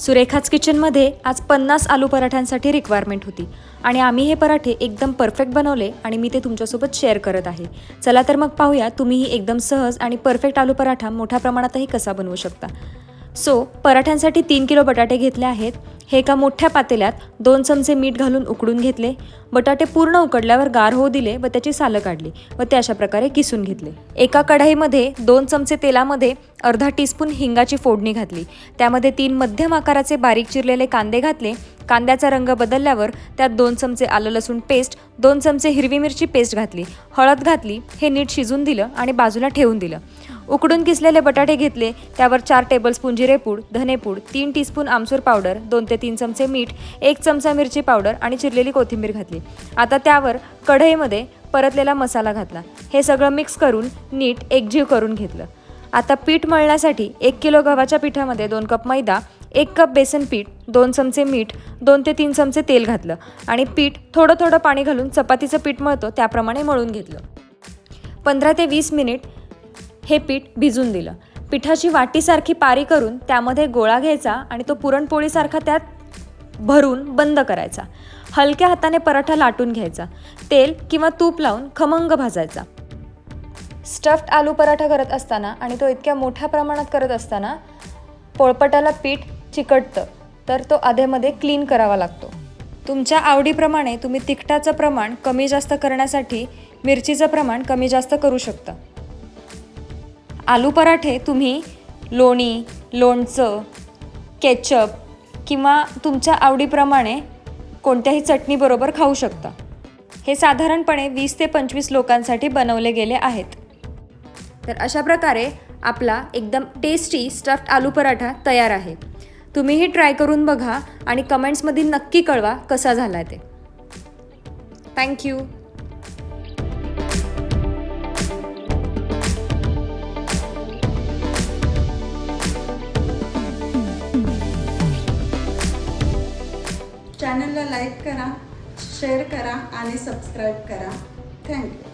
सुरेखाच किचनमध्ये आज पन्नास आलू पराठ्यांसाठी रिक्वायरमेंट होती. आणि आम्ही हे पराठे एकदम परफेक्ट बनवले आणि मी ते तुमच्यासोबत शेअर करत आहे. चला तर मग पाहूया तुम्हीही एकदम सहज आणि परफेक्ट आलू पराठा मोठ्या प्रमाणातही कसा बनवू शकता. सो पराठ्यांसाठी तीन किलो बटाटे घेतले आहेत. हे एका मोठ्या पातेल्यात दोन चमचे मीठ घालून उकडून घेतले. बटाटे पूर्ण उकडल्यावर गार होऊ दिले व त्याची सालं काढली व ते अशा प्रकारे किसून घेतले. एका कढाईमध्ये दोन चमचे तेलामध्ये अर्धा टीस्पून हिंगाची फोडणी घातली. त्यामध्ये तीन मध्यम आकाराचे बारीक चिरलेले कांदे घातले कांद्याचा रंग बदलल्यावर त्यात दोन चमचे आलं लसूण पेस्ट दोन चमचे हिरवी मिरची पेस्ट घातली. हळद घातली हे नीट शिजून दिलं आणि बाजूला ठेवून दिलं. उकडून किसलेले बटाटे घेतले त्यावर चार टेबलस्पून जिरेपूड धनेपूड तीन टीस्पून आमसूर पावडर दोन ते तीन चमचे मीठ एक चमचा मिरची पावडर आणि चिरलेली कोथिंबीर घातली. आता त्यावर कढईमध्ये परतलेला मसाला घातला. हे सगळं मिक्स करून नीट एकजीव करून घेतलं. आता पीठ मळण्यासाठी एक किलो गव्हाच्या पिठामध्ये दोन कप मैदा एक कप बेसन पीठ दोन चमचे मीठ दोन ते तीन चमचे तेल घातलं आणि पीठ थोडं थोडं पाणी घालून चपातीचं पीठ मळतो त्याप्रमाणे मळून घेतलं. पंधरा ते वीस मिनिट हे पीठ भिजून दिलं. पिठाची वाटीसारखी पारी करून त्यामध्ये गोळा घ्यायचा आणि तो पुरणपोळीसारखा त्यात भरून बंद करायचा. हलक्या हाताने पराठा लाटून घ्यायचा. तेल किंवा तूप लावून खमंग भाजायचा. स्टफ्ड आलू पराठा करत असताना आणि तो इतक्या मोठ्या प्रमाणात करत असताना पोळपटाला पीठ चिकटतं तर तो अधेमध्ये क्लीन करावा लागतो. तुमच्या आवडीप्रमाणे तुम्ही तिखटाचं प्रमाण कमी जास्त करण्यासाठी मिरचीचं प्रमाण कमी जास्त करू शकता. आलू पराठे तुम्ही लोणी लोणचं केचप किंवा तुमच्या आवडीप्रमाणे कोणत्याही चटणीबरोबर खाऊ शकता. हे साधारणपणे वीस ते पंचवीस लोकांसाठी बनवले गेले आहेत. तर अशा प्रकारे आपला एकदम टेस्टी स्टफ्ड आलू पराठा तयार आहे. तुम्हीही ट्राय करून बघा आणि कमेंट्समध्ये नक्की कळवा कसा झाला ते. थँक्यू चॅनलला लाईक करा शेअर करा आणि सबस्क्राईब करा. थँक्यू